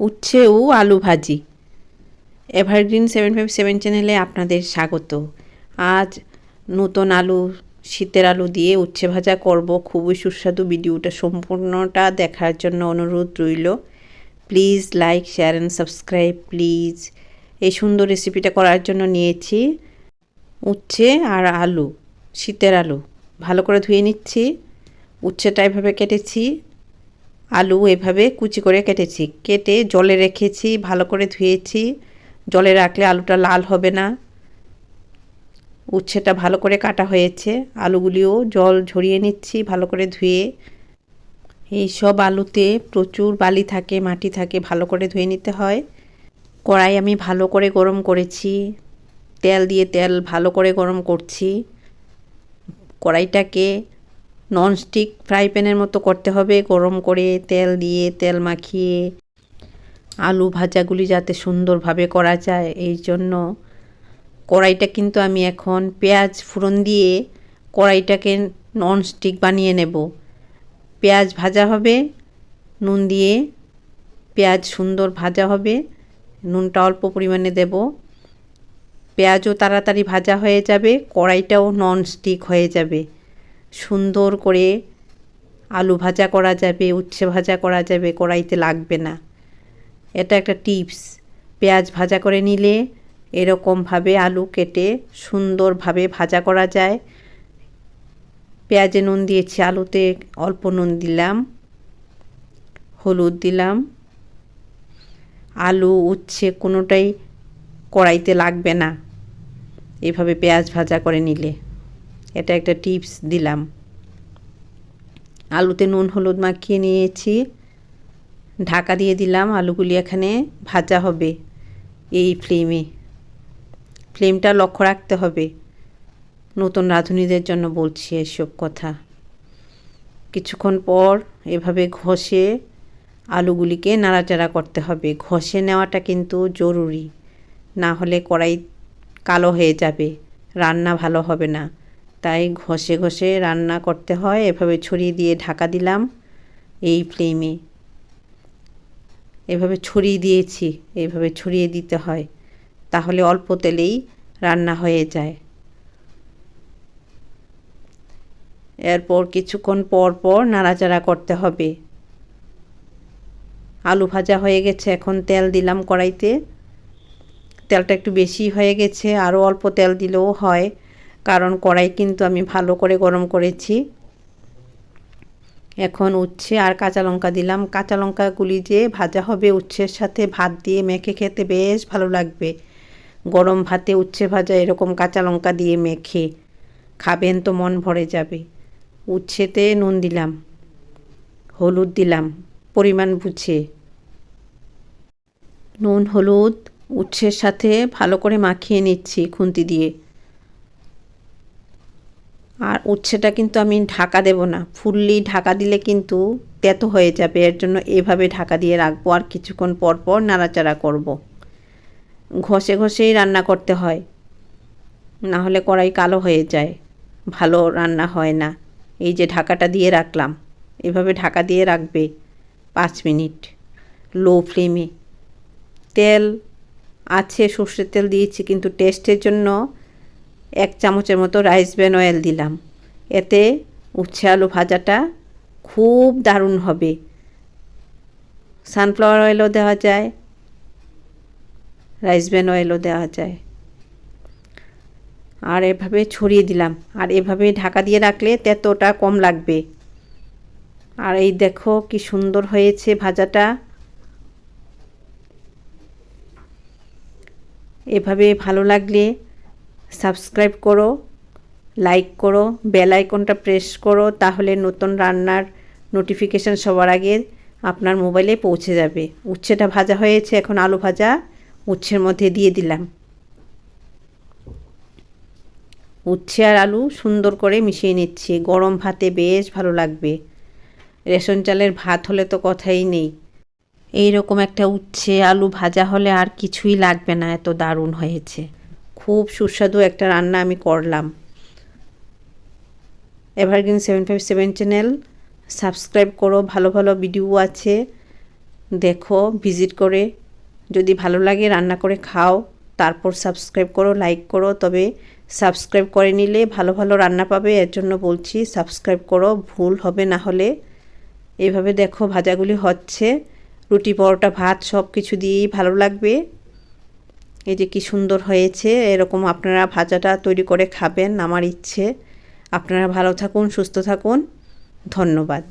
উচ্ছে ও আলু ভাজি। এভারগ্রিন সেভেন ফাইভ সেভেন চ্যানেলে আপনাদের স্বাগত। আজ নতুন আলু, শীতের আলু দিয়ে উচ্ছে ভাজা করব। খুবই সুস্বাদু ভিডিওটা, সম্পূর্ণটা দেখার জন্য অনুরোধ রইল। Please like, share and subscribe, please. এই সুন্দর রেসিপিটা করার জন্য নিয়েছি উচ্ছে আর আলু, শীতের আলু। ভালো করে ধুয়ে নিচ্ছি। উচ্ছেটা এভাবে কেটেছি। আলু এভাবে কুচি করে কেটেছি। কেটে জলে রেখেছি, ভালো করে ধুয়েছি। জলে রাখলে আলুটা লাল হবে না। উচ্ছেটা ভালো করে কাটা হয়েছে। আলুগুলিও জল ঝরিয়ে নিচ্ছি, ভালো করে ধুয়ে। এই সব আলুতে প্রচুর বালি থাকে, মাটি থাকে, ভালো করে ধুয়ে নিতে হয়। কড়াই আমি ভালো করে গরম করেছি। তেল দিয়ে তেল ভালো করে গরম করছি। কড়াইটাকে ননস্টিক ফ্রাই প্যানের মতো করতে হবে। গরম করে তেল দিয়ে, তেল মাখিয়ে আলু ভাজাগুলি যাতে সুন্দরভাবে করা যায়। এই জন্য কড়াইটা কিন্তু আমি এখন পেঁয়াজ ফোড়ন দিয়ে কড়াইটাকে ননস্টিক বানিয়ে নেব। পেঁয়াজ ভাজা হবে, নুন দিয়ে পেঁয়াজ সুন্দর ভাজা হবে, নুনটা অল্প পরিমাণে দেব। পেঁয়াজও তাড়াতাড়ি ভাজা হয়ে যাবে, কড়াইটাও ননস্টিক হয়ে যাবে। সুন্দর করে আলু ভাজা করা যাবে, উচ্ছে ভাজা করা যাবে, কড়াইতে লাগবে না। এটা একটা টিপস। পেঁয়াজ ভাজা করে নিলে এরকমভাবে আলু কেটে সুন্দরভাবে ভাজা করা যায়। পেঁয়াজে নুন দিয়েছি, আলুতে অল্প নুন দিলাম, হলুদ দিলাম। আলু, উচ্ছে কোনোটাই কড়াইতে লাগবে না। এভাবে পেঁয়াজ ভাজা করে নিলে। এটা একটা টিপস দিলাম। আলুতে নুন, হলুদ মাখিয়ে নিয়েছি। ঢাকা দিয়ে দিলাম আলুগুলি এখানে ভাজা হবে এই ফ্লেমে। ফ্লেমটা লক্ষ্য রাখতে হবে। নতুন রাঁধুনিদের জন্য বলছি এসব কথা। কিছুক্ষণ পর এভাবে ঘষে আলুগুলিকে নাড়াচাড়া করতে হবে। ঘষে নেওয়াটা কিন্তু জরুরি। না হলে কড়াই কালো হয়ে যাবে। রান্না ভালো হবে না। তাই ঘষে ঘষে রান্না করতে হয়। এভাবে ছড়িয়ে দিয়ে ঢাকা দিলাম এই ফ্লেমে। এভাবে ছড়িয়ে দিয়েছি, এভাবে ছড়িয়ে দিতে হয়। তাহলে অল্প তেলেই রান্না হয়ে যায়। এরপর কিছুক্ষণ পর পর নাড়াচাড়া করতে হবে। আলু ভাজা হয়ে গেছে, এখন তেল দিলাম কড়াইতে। তেলটা একটু বেশি হয়ে গেছে, আরও অল্প তেল দিলেও হয়। কারণ কড়াই কিন্তু আমি ভালো করে গরম করেছি। এখন উচ্ছে আর কাঁচা লঙ্কা দিলাম। কাঁচা লঙ্কাগুলি যে ভাজা হবে উচ্ছের সাথে ভাত দিয়ে মেখে খেতে বেশ ভালো লাগবে। গরম ভাতে উচ্ছে ভাজা এরকম কাঁচা লঙ্কা দিয়ে মেখে খাবেন তো মন ভরে যাবে। উচ্ছেতে নুন দিলাম, হলুদ দিলাম, পরিমাণ বুঝে। নুন, হলুদ উচ্ছের সাথে ভালো করে মাখিয়ে নিচ্ছি খুন্তি দিয়ে। আর উচ্ছেটা কিন্তু আমি ঢাকা দেব না। ফুললি ঢাকা দিলে কিন্তু তেতো হয়ে যাবে। এর জন্য এভাবে ঢাকা দিয়ে রাখব আর কিছুক্ষণ পর পর নাড়াচাড়া করব। ঘষে ঘষেই রান্না করতে হয়। না হলে কড়াই কালো হয়ে যায়। ভালো রান্না হয় না। এই যে ঢাকাটা দিয়ে রাখলাম। এভাবে ঢাকা দিয়ে রাখবে পাঁচ মিনিট লো ফ্লেমে। তেল আছে, সর্ষের তেল দিয়েছি, কিন্তু টেস্টের জন্য এক চামচের মতো রাইস ব্যান অয়েল দিলাম। এতে উচ্ছে আলু ভাজাটা খুব দারুণ হবে। সানফ্লাওয়ার অয়েলও দেওয়া যায় রাইস ব্যান অয়েলও দেওয়া যায়। আর এভাবে ছড়িয়ে দিলাম। আর এভাবে ঢাকা দিয়ে রাখলে তেতোটা কম লাগবে। আর এই দেখো কি সুন্দর হয়েছে ভাজাটা। এভাবে ভালো লাগলে সাবস্ক্রাইব করো, লাইক করো, বেল আইকনটা প্রেস করো, তাহলে নতুন রান্নার নোটিফিকেশান সবার আগে আপনার মোবাইলে পৌঁছে যাবে। উচ্ছেটা ভাজা হয়েছে, এখন আলু ভাজা উচ্ছের মধ্যে দিয়ে দিলাম। উচ্ছে আর আলু সুন্দর করে মিশিয়ে নিচ্ছি। গরম ভাতে বেশ ভালো লাগবে। রেশন চালের ভাত হলে তো কথাই নেই। এই রকম একটা উচ্ছে আলু ভাজা হলে আর কিছুই লাগবে না, এত দারুণ হয়েছে। খুব সুস্বাদু একটা রান্না আমি করলাম। Evergreen seven five seven channel subscribe করো, ভালো ভালো ভিডিও আছে। দেখো ভিজিট করে। যদি ভালো লাগে রান্না করে খাও, তারপর সাবস্ক্রাইব করো লাইক করো। তবে সাবস্ক্রাইব করে নিলে ভালো ভালো রান্না পাবে, এর জন্য বলছি সাবস্ক্রাইব করো, ভুল হবে না হলে। এভাবে দেখো, ভাজাগুলি হচ্ছে। রুটি, পরোটা, ভাত সব কিছু দিয়েই ভালো লাগবে। এই যে কি সুন্দর হয়েছে, এরকম আপনারা ভাজাটা তৈরি করে খাবেন, আমার ইচ্ছে। আপনারা ভালো থাকুন, সুস্থ থাকুন। ধন্যবাদ।